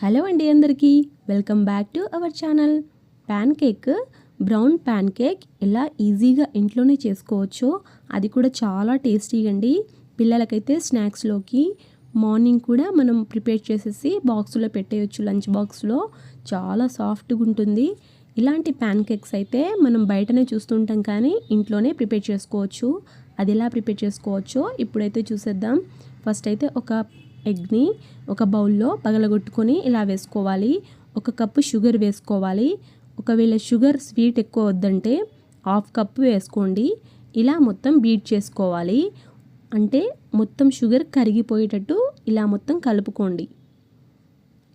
Hello అండి అందరికీ. Welcome back to our channel. Pancake brown pancake ఎలా ఈజీగా ఇంట్లోనే చేసుకోవచ్చో. అది కూడా చాలా టేస్టీగా అండి. పిల్లలకైతే స్నాక్స్లోకి మార్నింగ్ కూడా మనం ప్రిపేర్ చేసేసి బాక్స్లో పెట్టేయచ్చు లంచ్ బాక్స్లో. చాలా సాఫ్ట్గా ఉంటుంది. ఇలాంటి ప్యాన్ కేక్స్ అయితే మనం బయటనే చూస్తుంటాం కానీ ఇంట్లోనే ప్రిపేర్ చేసుకోవచ్చు. అది ఎలా ప్రిపేర్ చేసుకోవచ్చో ఇప్పుడైతే చూసేద్దాం. ఫస్ట్ అయితే ఒక ఎగ్ని ఒక బౌల్లో పగలగొట్టుకొని ఇలా వేసుకోవాలి. ఒక కప్పు షుగర్ వేసుకోవాలి. ఒకవేళ షుగర్ స్వీట్ ఎక్కువ వద్దంటే హాఫ్ కప్ వేసుకోండి. ఇలా మొత్తం బీట్ చేసుకోవాలి. అంటే మొత్తం షుగర్ కరిగిపోయేటట్టు ఇలా మొత్తం కలుపుకోండి.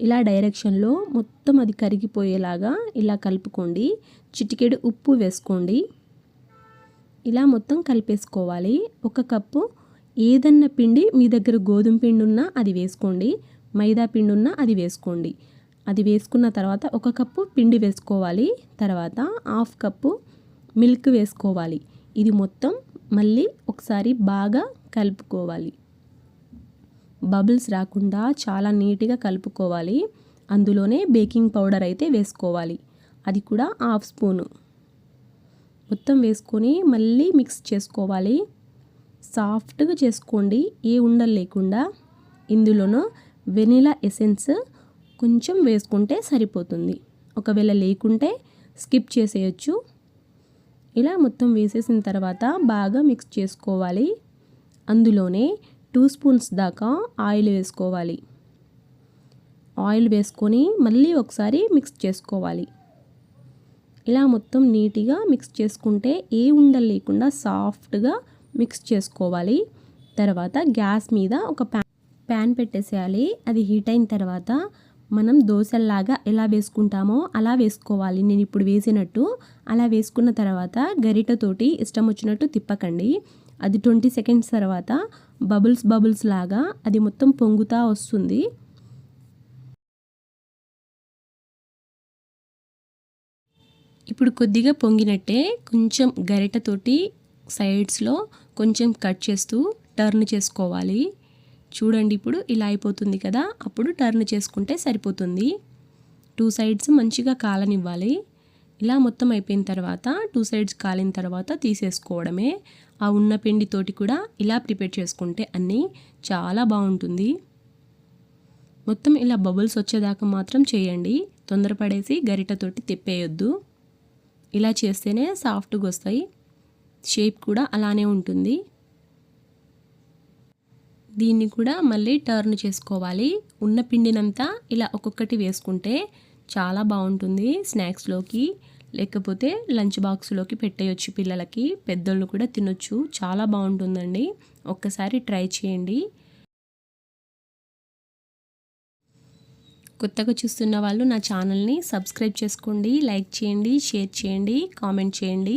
ఇలా డైరెక్షన్లో మొత్తం అది కరిగిపోయేలాగా ఇలా కలుపుకోండి. చిటికెడు ఉప్పు వేసుకోండి. ఇలా మొత్తం కలిపేసుకోవాలి. ఒక కప్పు ఏదన్నా పిండి మీ దగ్గర గోధుమ పిండి ఉన్నా అది వేసుకోండి. మైదా పిండి ఉన్నా అది వేసుకోండి. అది వేసుకున్న తర్వాత ఒక కప్పు పిండి వేసుకోవాలి. తర్వాత హాఫ్ కప్పు మిల్క్ వేసుకోవాలి. ఇది మొత్తం మళ్ళీ ఒకసారి బాగా కలుపుకోవాలి. బబుల్స్ రాకుండా చాలా నీట్గా కలుపుకోవాలి. అందులోనే బేకింగ్ పౌడర్ అయితే వేసుకోవాలి. అది కూడా హాఫ్ స్పూను. మొత్తం వేసుకొని మళ్ళీ మిక్స్ చేసుకోవాలి. సాఫ్ట్గా చేసుకోండి ఏ ఉండలు లేకుండా. ఇందులోనూ వెనిలా ఎసెన్స్ కొంచెం వేసుకుంటే సరిపోతుంది. ఒకవేళ లేకుంటే స్కిప్ చేసేయచ్చు. ఇలా మొత్తం వేసేసిన తర్వాత బాగా మిక్స్ చేసుకోవాలి. అందులోనే టూ స్పూన్స్ దాకా ఆయిల్ వేసుకోవాలి. ఆయిల్ వేసుకొని మళ్ళీ ఒకసారి మిక్స్ చేసుకోవాలి. ఇలా మొత్తం నీట్గా మిక్స్ చేసుకుంటే ఏ ఉండలు లేకుండా సాఫ్ట్గా మిక్స్ చేసుకోవాలి. తర్వాత గ్యాస్ మీద ఒక ప్యాన్ ప్యాన్ పెట్టేసేయాలి. అది హీట్ అయిన తర్వాత మనం దోశల్లాగా ఎలా వేసుకుంటామో అలా వేసుకోవాలి. నేను ఇప్పుడు వేసినట్టు అలా వేసుకున్న తర్వాత గరిటతోటి ఇష్టం వచ్చినట్టు తిప్పకండి. అది ట్వంటీ సెకండ్స్ తర్వాత బబుల్స్ బబుల్స్ లాగా అది మొత్తం పొంగుతా వస్తుంది. ఇప్పుడు కొద్దిగా పొంగినట్టే కొంచెం గరిటతోటి సైడ్స్లో కొంచెం కట్ చేస్తూ టర్న్ చేసుకోవాలి. చూడండి ఇప్పుడు ఇలా అయిపోతుంది కదా అప్పుడు టర్న్ చేసుకుంటే సరిపోతుంది. టూ సైడ్స్ మంచిగా కాలనివ్వాలి. ఇలా మొత్తం అయిపోయిన తర్వాత టూ సైడ్స్ కాలిన తర్వాత తీసేసుకోవడమే. ఆ ఉన్న పిండితోటి కూడా ఇలా ప్రిపేర్ చేసుకుంటే అన్నీ చాలా బాగుంటుంది. మొత్తం ఇలా బబుల్స్ వచ్చేదాకా మాత్రం చేయండి. తొందరపడేసి గరిటతోటి తిప్పేయొద్దు. ఇలా చేస్తేనే సాఫ్ట్గా వస్తాయి. షేప్ కూడా అలానే ఉంటుంది. దీన్ని కూడా మళ్ళీ టర్న్ చేసుకోవాలి. ఉన్న పిండినంతా ఇలా ఒక్కొక్కటి వేసుకుంటే చాలా బాగుంటుంది స్నాక్స్లోకి లేకపోతే లంచ్ బాక్స్లోకి పెట్టేయచ్చు పిల్లలకి. పెద్దోళ్ళు కూడా తినొచ్చు. చాలా బాగుంటుందండి. ఒక్కసారి ట్రై చేయండి. కొత్తగా చూస్తున్న వాళ్ళు నా ఛానల్ని సబ్స్క్రైబ్ చేసుకోండి. లైక్ చేయండి షేర్ చేయండి కామెంట్ చేయండి.